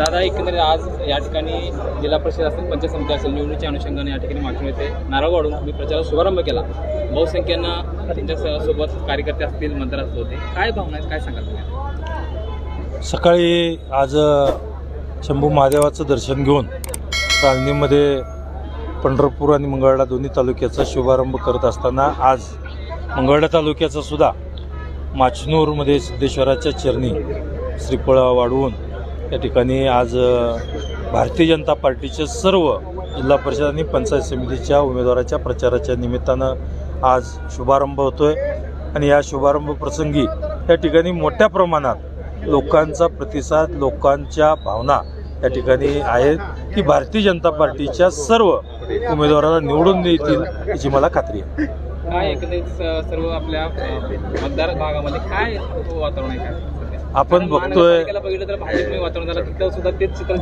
दादा एकंदरीत आज या ठिकाणी जिल्हा परिषद असेल पंचायत समिती असेल निवडणुकीच्या अनुषंगाने या ठिकाणी मागणी येथे नारळवाडून तुम्ही प्रचाराचा शुभारंभ केला. बहुसंख्येनं त्यांच्यासोबत कार्यकर्ते असतील मतदार होते. काय भावना आहेत? काय सांगाल तुम्ही? सकाळी आज शंभू महादेवाचं दर्शन घेऊन चालणीमध्ये पंढरपूर आणि मंगळवेढा दोन्ही तालुक्याचा शुभारंभ करत असताना आज मंगळवेढा तालुक्याचा सुद्धा माचनूरमध्ये सिद्धेश्वराच्या चरणी श्रीफळा वाढवून या ठिकाणी आज भारतीय जनता पार्टीचे सर्व जिल्हा परिषद आणि पंचायत समितीच्या उमेदवाराच्या प्रचाराच्या निमित्तानं आज शुभारंभ होतोय. आणि या शुभारंभ प्रसंगी या ठिकाणी मोठ्या प्रमाणात लोकांचा प्रतिसाद लोकांच्या भावना या ठिकाणी आहेत की भारतीय जनता पार्टीच्या सर्व उमेदवाराला निवडून देतील याची मला खात्री आहे. काय एकंदरीत सर्व आपल्या मतदार भागामध्ये काय वातावरण आहे काय? आपण बघतोय.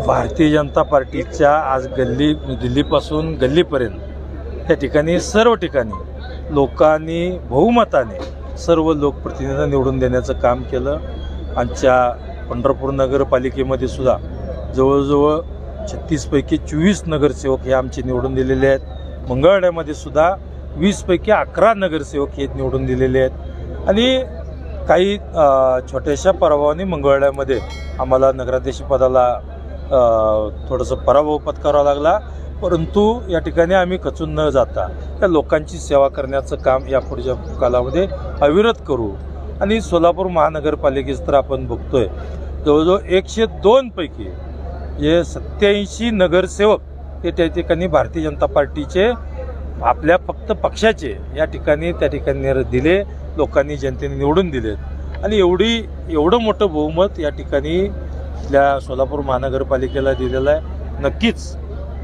भारतीय जनता पार्टीच्या आज गल्ली दिल्लीपासून गल्लीपर्यंत या ठिकाणी सर्व ठिकाणी लोकांनी बहुमताने सर्व लोकप्रतिनिधींना निवडून देण्याचं काम केलं. आमच्या पंढरपूर नगरपालिकेमध्ये सुद्धा जवळजवळ छत्तीसपैकी चोवीस नगरसेवक हे आमचे निवडून दिलेले आहेत. मंगळवेढ्यामध्ये सुद्धा वीसपैकी अकरा नगरसेवक हे निवडून दिलेले आहेत. आणि काही छोट्याशा पराभवाने मंगळवेढ्यामध्ये आम्हाला नगराध्यक्ष पदाला थोडंसं पराभव पत्करावा लागला. परंतु या ठिकाणी आम्ही खचून न जाता त्या लोकांची सेवा करण्याचं काम या पुढच्या कालामध्ये अविरत करू. आणि सोलापूर महानगरपालिकेचं तर आपण बघतोय जवळजवळ एकशे दोनपैकी जे सत्याऐंशी नगरसेवक हे त्या ठिकाणी भारतीय जनता पार्टीचे आपल्या फक्त पक्षाचे या ठिकाणी त्या ठिकाणी दिले. लोकांनी जनतेने निवडून दिलेत. आणि एवढी एवढं मोठं बहुमत या ठिकाणी आपल्या सोलापूर महानगरपालिकेला दिलेलं आहे. नक्कीच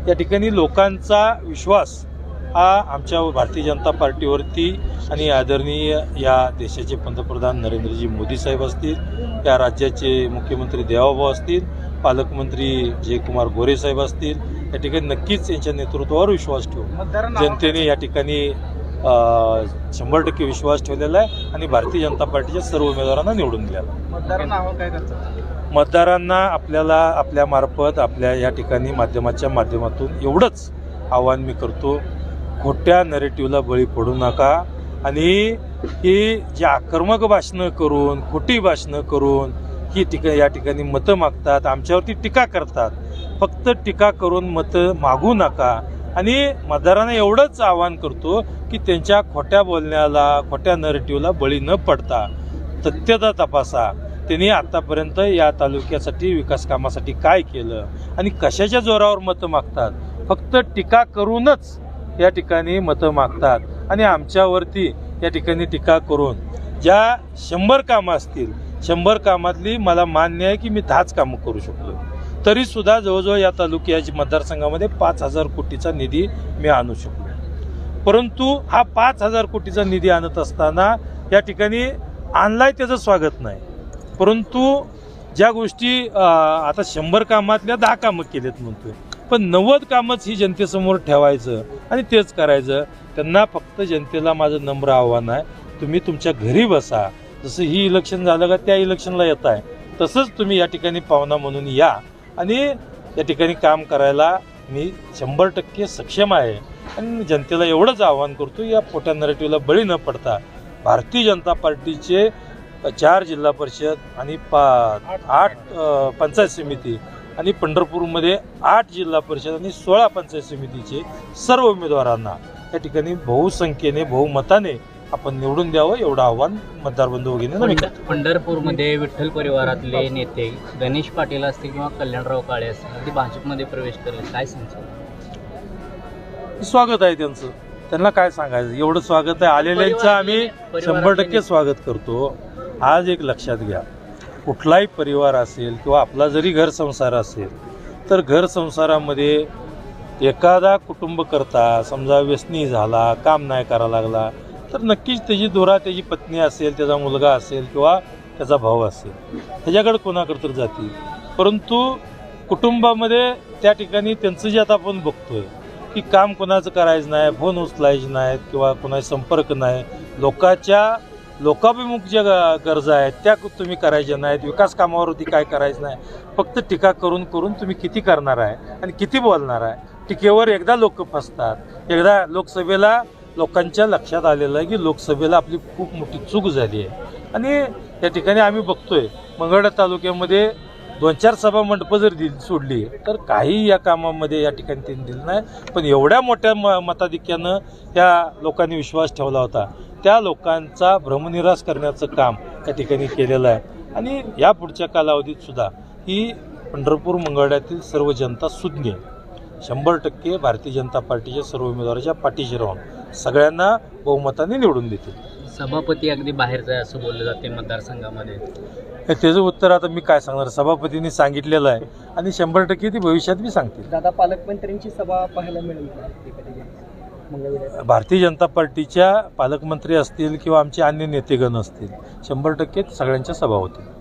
या ठिकाणी लोकांचा विश्वास हा आमच्या भारतीय जनता पार्टीवरती आणि आदरणीय या देशाचे पंतप्रधान नरेंद्रजी मोदी साहेब असतील या राज्याचे मुख्यमंत्री देवाभाऊ असतील पालकमंत्री जयकुमार गोरे साहेब असतील या ठिकाणी नक्कीच यांच्या नेतृत्वावर विश्वास ठेवू. जनतेने या ठिकाणी शंभर टक्के विश्वास ठेवलेला आहे आणि भारतीय जनता पार्टीच्या सर्व उमेदवारांना निवडून दिलेला आहे. मतदारांना मतदारांना आपल्याला आपल्या मार्फत आपल्या या ठिकाणी माध्यमाच्या माध्यमातून एवढंच आवाहन मी करतो. खोट्या नरेटिव्हला बळी पडू नका. आणि ही जी आक्रमक भाषणं करून खोटी भाषणं करून ही ठिका या ठिकाणी मतं मागतात आमच्यावरती टीका करतात. फक्त टीका करून मतं मागू नका. आणि मतदारांना एवढंच आवाहन करतो की त्यांच्या खोट्या बोलण्याला खोट्या नरेटिव्हला बळी न पडता तथ्यता तपासा. त्यांनी आतापर्यंत या तालुक्यासाठी विकास कामासाठी काय केलं आणि कशाच्या जोरावर मतं मागतात? फक्त टीका करूनच या ठिकाणी मतं मागतात आणि आमच्यावरती या ठिकाणी टीका करून ज्या शंभर कामं असतील शंभर कामातली मला मान्य आहे की मी दहाच कामं करू शकलो. तरी सुद्धा जवळजवळ या तालुक्याच्या मतदारसंघामध्ये पाच हजार कोटीचा निधी मी आणू शकलो. परंतु हा पाच हजार कोटीचा निधी आणत असताना या ठिकाणी आणलाय त्याचं स्वागत नाही. परंतु ज्या गोष्टी आता शंभर कामातल्या दहा कामं केलेत म्हणतोय. पण नव्वद कामच ही जनतेसमोर ठेवायचं आणि तेच करायचं त्यांना फक्त जनतेला माझं नम्र आव्हान आहे. तुम्ही तुमच्या घरी बसा. जसं ही इलेक्शन झालं का त्या इलेक्शनला येत आहे तसंच तुम्ही या ठिकाणी पाहुणा म्हणून या. आणि या ठिकाणी काम करायला मी शंभर टक्के सक्षम आहे. आणि जनतेला एवढंच आवाहन करतो या पोट्या नरेटिव्हला बळी न पडता भारतीय जनता पार्टीचे चार जिल्हा परिषद आणि पा आठ पंचायत समिती आणि पंढरपूरमध्ये आठ जिल्हा परिषद आणि सोळा पंचायत समितीचे सर्व उमेदवारांना या ठिकाणी बहुसंख्येने बहुमताने आपण निवडून द्यावं एवढं आव्हान मतदार बंधू करतो. पंढरपूरमध्ये विठ्ठल परिवारातले नेते गणेश पाटील असतील किंवा कल्याणराव काळे असतील ते भाजपमध्ये प्रवेश करले काय सांगतो? स्वागत आहे त्यांचं. त्यांना काय सांगायचं? एवढं स्वागत आहे. आलेल्यांचं आम्ही शंभर टक्के स्वागत करतो. आज एक लक्षात घ्या. कुठलाही परिवार असेल किंवा आपला जरी घर संसार असेल तर घर संसारामध्ये एखादा कुटुंब करता समजा व्यसनी झाला काम नाही करा लागला तर नक्कीच त्याची दोरा त्याची पत्नी असेल त्याचा मुलगा असेल किंवा त्याचा भाऊ असेल ह्याच्याकडे कोणाकडे तर जातील. परंतु कुटुंबामध्ये त्या ठिकाणी त्यांचं जे आता आपण बघतोय की काम कोणाचं करायचं नाही फोन उचलायचे नाहीत किंवा कोणाचा संपर्क नाही लोकाच्या लोकाभिमुख ज्या ग- गरजा आहेत त्या तुम्ही करायच्या नाहीत विकास कामावरती काय करायचं नाही फक्त टीका करून करून तुम्ही किती करणार आहे आणि किती बोलणार आहे टीकेवर एकदा लोक फसतात एकदा लोकसभेला लोकांच्या लक्षात आलेलं आहे की लोकसभेला आपली खूप मोठी चूक झाली आहे. आणि या ठिकाणी आम्ही बघतोय मंगळा तालुक्यामध्ये दोन चार सभा मंडपं जर दिली सोडली तर काही या कामामध्ये या ठिकाणी त्यांनी दिलं नाही. पण एवढ्या मोठ्या म मताधिक्यानं या लोकांनी विश्वास ठेवला होता. त्या लोकांचा भ्रमनिराश करण्याचं काम त्या ठिकाणी केलेलं आहे. आणि या पुढच्या कालावधीत सुद्धा ही पंढरपूर मंगळ्यातील सर्व जनता सुज्ञ शंभर टक्के भारतीय जनता पार्टीच्या सर्व उमेदवाराच्या पाठीशी राहून सगळ्यांना बहुमताने निवडून देतील. सभापती अगदी बाहेरचा असं बोललं जाते मतदारसंघामध्ये. त्याचं उत्तर आता मी काय सांगणार? सभापतींनी सांगितलेलं आहे आणि शंभर टक्के ती भविष्यात बी सांगतील. दादा पालकमंत्र्यांची सभा पाहायला मिळेल भारतीय जनता पार्टीच्या पालकमंत्री असतील किंवा आमचे अन्य नेतेगण असतील शंभर टक्के सगळ्यांच्या सभा होतील.